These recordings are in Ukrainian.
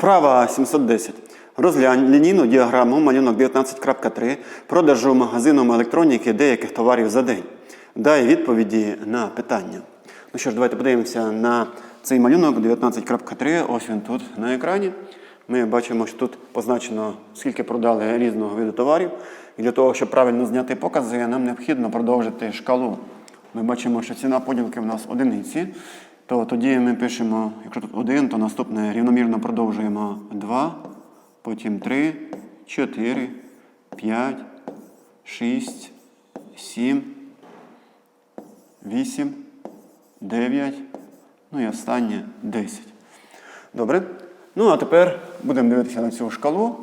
Вправа 710. Розглянь лінійну діаграму малюнок 19.3 продажу магазином електроніки деяких товарів за день. Дай відповіді на питання. Ну що ж, давайте подивимося на цей малюнок 19.3. Ось він тут на екрані. Ми бачимо, що тут позначено, скільки продали різного виду товарів. І для того, щоб правильно зняти покази, нам необхідно продовжити шкалу. Ми бачимо, що ціна поділки в нас одиниці. То тоді ми пишемо, якщо тут 1, то наступне рівномірно продовжуємо 2, потім 3, 4, 5, 6, 7, 8, 9, ну і останнє 10. Добре? Ну, а тепер будемо дивитися на цю шкалу,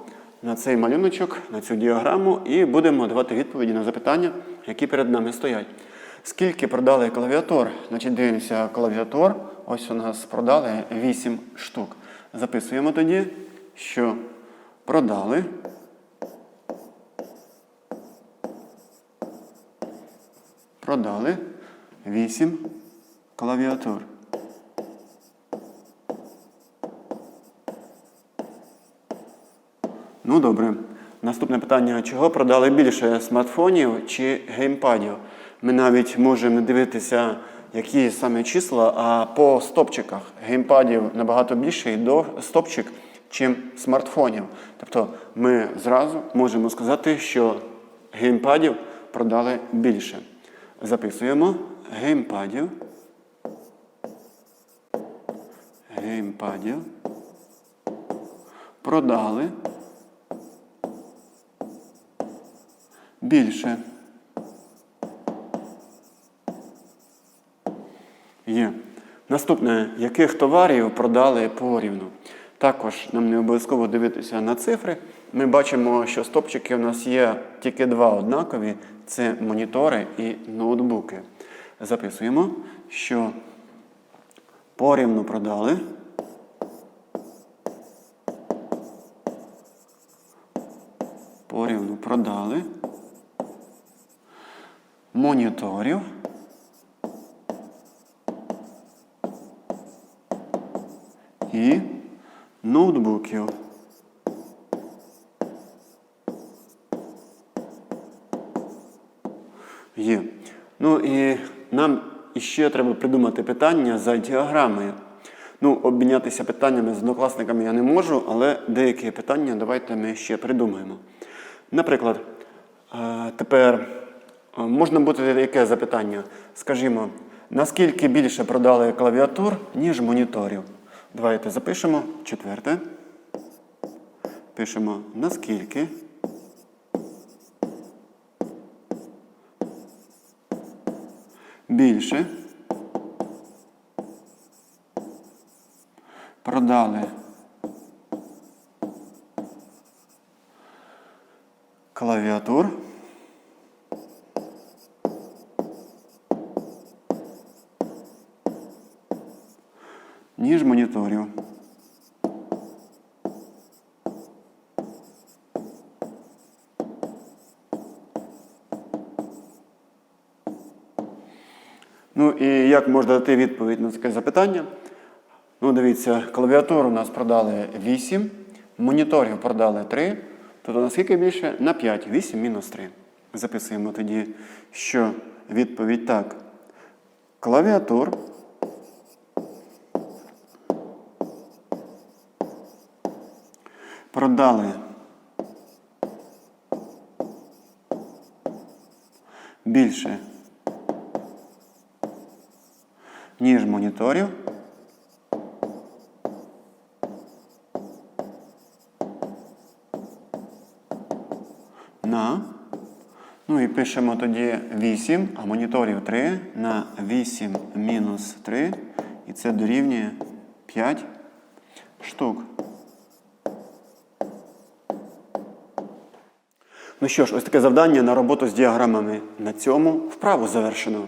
на цей малюночок, на цю діаграму і будемо давати відповіді на запитання, які перед нами стоять. Скільки продали клавіатур? Значить, дивимося клавіатур. Ось у нас продали 8 штук. Записуємо тоді, що продали. Продали 8 клавіатур. Ну добре. Наступне питання: чого продали більше смартфонів чи геймпадів? Ми навіть можемо дивитися, які саме числа, а по стопчиках геймпадів набагато більший до стопчик, чим смартфонів. Тобто ми зразу можемо сказати, що геймпадів продали більше. Записуємо геймпадів. Геймпадів. Продали більше. Є. Наступне, яких товарів продали порівну? Також нам не обов'язково дивитися на цифри. Ми бачимо, що стопчики у нас є тільки два однакові: це монітори і ноутбуки. Записуємо, що порівну продали. Порівну продали моніторів. І ноутбуків. Є. Ну і нам іще треба придумати питання за діаграмою. Ну, обмінятися питаннями з однокласниками я не можу, але деякі питання давайте ми ще придумаємо. Наприклад, е, тепер е, можна бути яке запитання? Скажімо, наскільки більше продали клавіатур, ніж моніторів? Давайте запишемо четверте. Пишемо наскільки. Більше. Продали. Клавіатур. Ніж моніторів. Ну і як можна дати відповідь на таке запитання? Ну, дивіться, клавіатур у нас продали 8, моніторів продали 3. Тобто наскільки більше? На 5. 8 мінус 3. Записуємо тоді, що відповідь так. Клавіатур. Продали більше, ніж моніторів. На. Ну і пишемо тоді 8, а моніторів 3 на 8 мінус 3. І це дорівнює 5 штук. Ну що ж, ось таке завдання на роботу з діаграмами. На цьому вправу завершено.